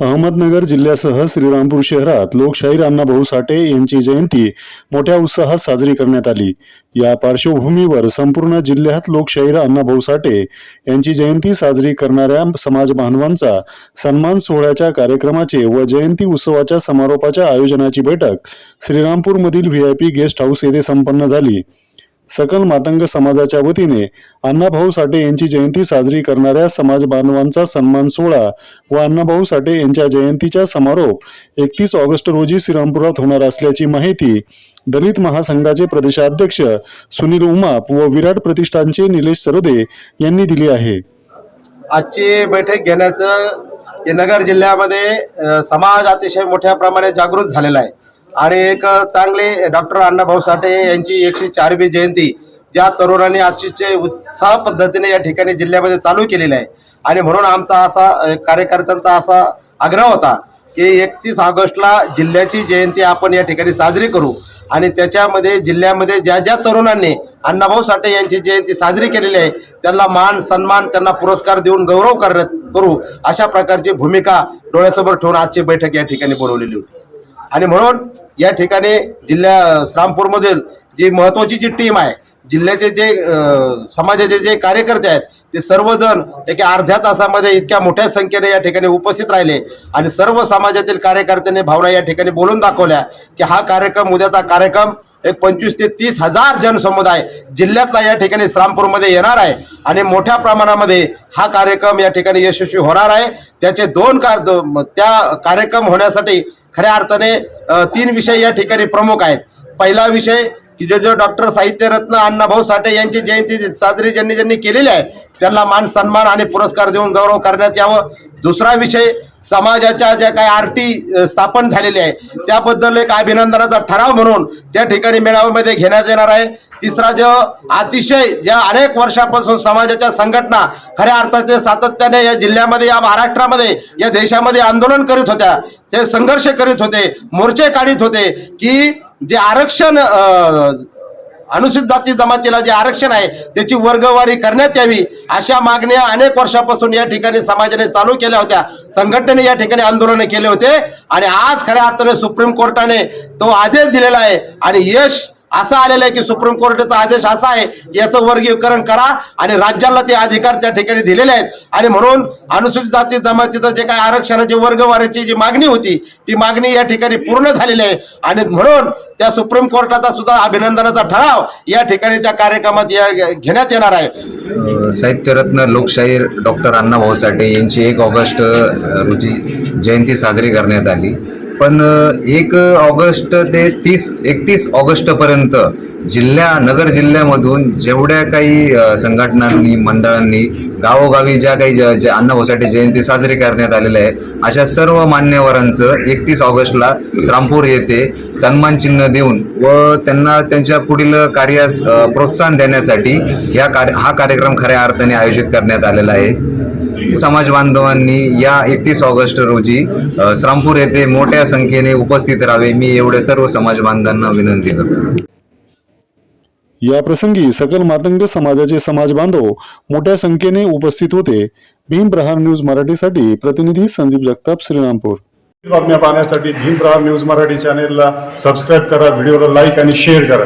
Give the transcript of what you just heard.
अहमदनगर जिल्ह्यासह श्रीरामपूर शहरात लोकशाहीर अण्णाभाऊ साठे यांची जयंती मोठ्या उत्साहात साजरी करण्यात आली. या पार्श्वभूमीवर संपूर्ण जिल्ह्यात लोकशाहीर अण्णाभाऊ साठे यांची जयंती साजरी करणाऱ्या समाज बांधवांचा सन्मान सोहळ्याच्या कार्यक्रमाचे व जयंती उत्सवाच्या समारोपाच्या आयोजनाची बैठक श्रीरामपूरमधील V I P guest house येथे संपन्न झाली. सकल मातंग समाजाच्या वतीने अण्णाभाऊ साठे यांची जयंती साजरी करणाऱ्या समाज बांधवांचा सन्मान सोहळा व अण्णाभाऊ साठे यांच्या जयंतीचा समारोप एकतीस ऑगस्ट रोजी श्रीरामपुरात होणार असल्याची माहिती दलित महासंघाचे प्रदेशाध्यक्ष सुनील उमाप व विराट प्रतिष्ठानचे निलेश सरोदे यांनी दिली आहे. आजची बैठक घेण्याचं नगर जिल्ह्यामध्ये समाज अतिशय मोठ्या प्रमाणात जागृत झालेला आहे. आणि एक चांगले डॉक्टर अण्णाभाऊ साठे यांची एकशे चारवी जयंती ज्या तरुणांनी अतिशय उत्साह पद्धतीने या ठिकाणी जिल्ह्यामध्ये चालू केलेली आहे. आणि म्हणून आमचा असा कार्यकर्त्यांचा असा आग्रह होता की एकतीस ऑगस्टला जिल्ह्याची जयंती आपण या ठिकाणी साजरी करू. आणि त्याच्यामध्ये जिल्ह्यामध्ये ज्या ज्या तरुणांनी अण्णाभाऊ साठे यांची जयंती साजरी केलेली आहे त्यांना मान सन्मान त्यांना पुरस्कार देऊन गौरव करण्यात करू अशा प्रकारची भूमिका डोळ्यासमोर ठेवून आजची बैठक या ठिकाणी बोलवलेली होती. आणि म्हणून या ठिकाणी जिल्ह्या श्रामपूरमधील जी महत्वाची जी टीम आहे जिल्ह्याचे जे समाजाचे जे कार्यकर्ते आहेत ते सर्वजण एक अर्ध्या तासामध्ये इतक्या मोठ्या संख्येने या ठिकाणी उपस्थित राहिले. आणि सर्व समाजातील कार्यकर्त्यांनी भावना या ठिकाणी बोलून दाखवल्या की हा कार्यक्रम उद्याचा कार्यक्रम एक पंचवीस ते तीस हजार जनसमुदाय जिल्ह्यातला या ठिकाणी श्रामपूरमध्ये येणार आहे. आणि मोठ्या प्रमाणामध्ये हा कार्यक्रम या ठिकाणी यशस्वी होणार आहे. त्याचे दोन कार त्या कार्यक्रम होण्यासाठी खऱ्या अर्थाने तीन विषय या ठिकाणी प्रमुख आहेत. पहिला विषय की जो जो डॉक्टर साहित्यरत्न अण्णाभाऊ साठे यांची जयंती साजरी ज्यांनी ज्यांनी केलेली आहे त्यांना मान सन्मान आणि पुरस्कार देऊन गौरव करण्यात यावं. दुसरा विषय समाजाच्या ज्या काही आर टी स्थापन झालेली आहे त्याबद्दल एक अभिनंदनाचा ठराव म्हणून त्या ठिकाणी मेळाव्यामध्ये घेण्यात येणार आहे. तिसरा जो अतिशय ज्या अनेक वर्षापासून समाजाच्या संघटना खऱ्या अर्थाचे सातत्याने या जिल्ह्यामध्ये या महाराष्ट्रामध्ये या देशामध्ये आंदोलन करीत होत्या ते संघर्ष करीत होते मोर्चे काढीत होते की जे आरक्षण अनुसूचित जाती जमातीला जे आरक्षण आहे त्याची वर्गवारी करण्यात यावी अशा मागण्या अनेक वर्षापासून या ठिकाणी समाजाने चालू केल्या होत्या. संघटनेने या ठिकाणी आंदोलन केले होते आणि आज खऱ्या अर्थाने सुप्रीम कोर्टाने तो आदेश दिलेला आहे आणि यश असं आलेलं आहे की सुप्रीम कोर्टाचा आदेश असा आहे याचं वर्गीकरण करा आणि राज्याला ते अधिकार त्या ठिकाणी दिलेले आहेत. आणि म्हणून अनुसूचित जाती जमातीचं जे काही आरक्षणाची वर्गवारीची जी मागणी होती ती मागणी या ठिकाणी पूर्ण झालेली आहे. आणि म्हणून त्या सुप्रीम कोर्टाचा सुद्धा अभिनंदनाचा ठराव या ठिकाणी त्या कार्यक्रमात या- घेण्यात येणार आहे. साहित्यरत्न लोकशाहीर डॉक्टर अण्णाभाऊ साठे यांची एक ऑगस्ट रोजी जयंती साजरी करण्यात आली. पण एक ऑगस्ट ते तीस एकतीस ऑगस्टपर्यंत जिल्ह्या नगर जिल्ह्यामधून जेवढ्या काही संघटनांनी मंडळांनी गावोगावी ज्या काही ज- जे अण्णाभाऊ जयंती साजरी करण्यात आलेल्या आहे अशा सर्व मान्यवरांचं एकतीस ऑगस्टला श्रामपूर येथे सन्मान चिन्ह देऊन व त्यांना त्यांच्या पुढील कार्यास प्रोत्साहन देण्यासाठी या कार्य हा कार्यक्रम खऱ्या अर्थाने आयोजित करण्यात आलेला आहे. समाज बांधवांनी या एकतीस ऑगस्ट रोजी श्रामपूर येथे मोठ्या संख्येने उपस्थित राहावे मी एवढे सर्व समाज बांधवांना विनंती करतो. या प्रसंगी सकल मातंग समाजाचे समाज बांधव मोठ्या संख्येने उपस्थित होते. भीम प्रहार न्यूज मराठीसाठी प्रतिनिधी संदीप जगताप श्रीरामपूर. बातम्या पाहण्यासाठी भीम प्रहार न्यूज मराठी चॅनेलला सबस्क्राईब करा व्हिडिओला लाईक आणि शेअर करा.